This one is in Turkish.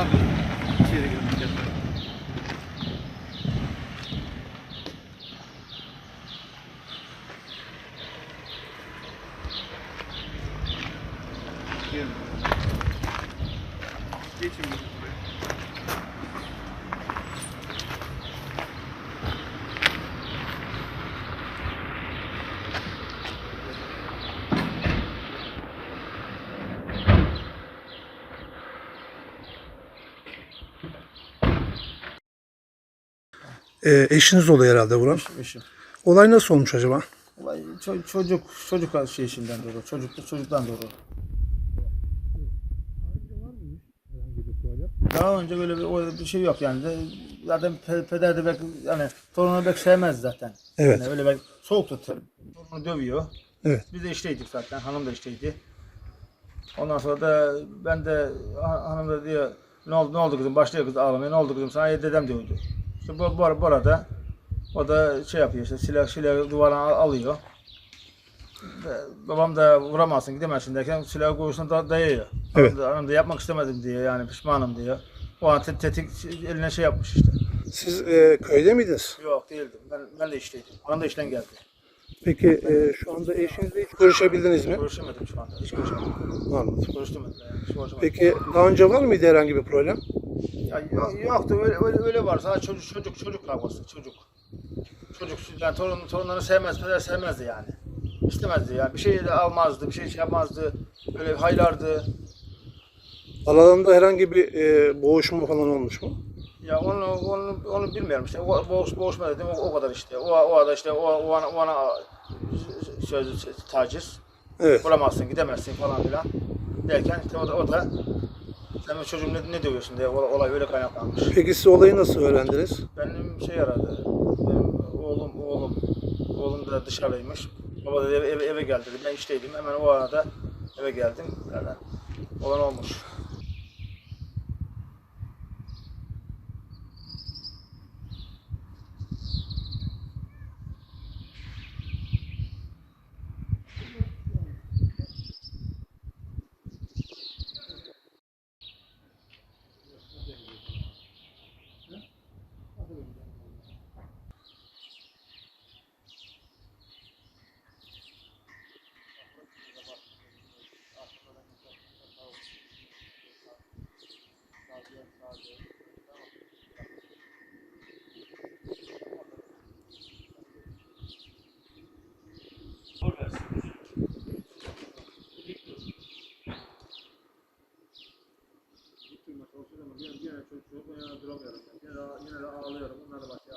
abi. İçeri girdik yatağa. Geçin. Geçin. Ee, eşiniz oluyor herhalde vuran. Eşim, eşim. Olay nasıl olmuş acaba? Olay ço- çocuk çocuk şey işinden doğru. Çocuk çocuktan doğru. Daha önce böyle bir, öyle bir şey yok yani. Zaten pe- peder de pek yani torunu pek sevmez zaten. Evet. Yani öyle ben soğuk tutar. Torunu dövüyor. Evet. Biz de işteydik zaten. Hanım da işteydi. Ondan sonra da ben de ha- hanım da diyor ne oldu ne oldu kızım başlıyor kız ağlamaya ne oldu kızım sana dedem diyordu. İşte bu, bu, bu arada o da şey yapıyor işte silah silah duvardan al- alıyor. Babam da vuramazsın gidemezsin derken silahı koğuşuna da dayıyor. Evet. Hanım da, yapmak istemedim diyor yani pişmanım diyor. O an te- tetik eline şey yapmış işte. Siz e, köyde miydiniz? Yok değildim. Ben, ben de işteydim. Hanım da işten geldi. Peki e, şu anda eşinizle hiç görüşebildiniz mi? Görüşemedim şu anda. Hiç görüşemedim. Anladım. Görüştümedim. Yani. Peki daha önce var mıydı herhangi bir problem? Ya yok, yoktu öyle, öyle, öyle var. Sadece çocuk çocuk çocuk kavgası çocuk. Çocuk yani torun torunlarını sevmez, sevmezdi yani. İstemezdi yani. Bir şey de almazdı, bir şey şey yapmazdı. Böyle haylardı. Aralarında herhangi bir e, boğuşma falan olmuş mu? Ya onu onu onu bilmiyorum işte. O boğuş boğuşma dedim o, o kadar işte. O o da işte o o ana, o ana söz taciz. Evet. Vuramazsın, gidemezsin falan filan derken işte o da o da bu çocuğum ne, ne dövüyorsun diye olay, olay öyle kaynaklanmış. Peki siz olayı nasıl öğrendiniz? Benim şey aradı. Benim oğlum oğlum oğlum da dışarıdaymış. Baba dedi eve, eve, eve gel dedi. Ben işteydim. Hemen o arada eve geldim. Yani olan olmuş. Yine, yine, yine, yine ağlıyorum. Bunlar da başlıyor ağlamaya.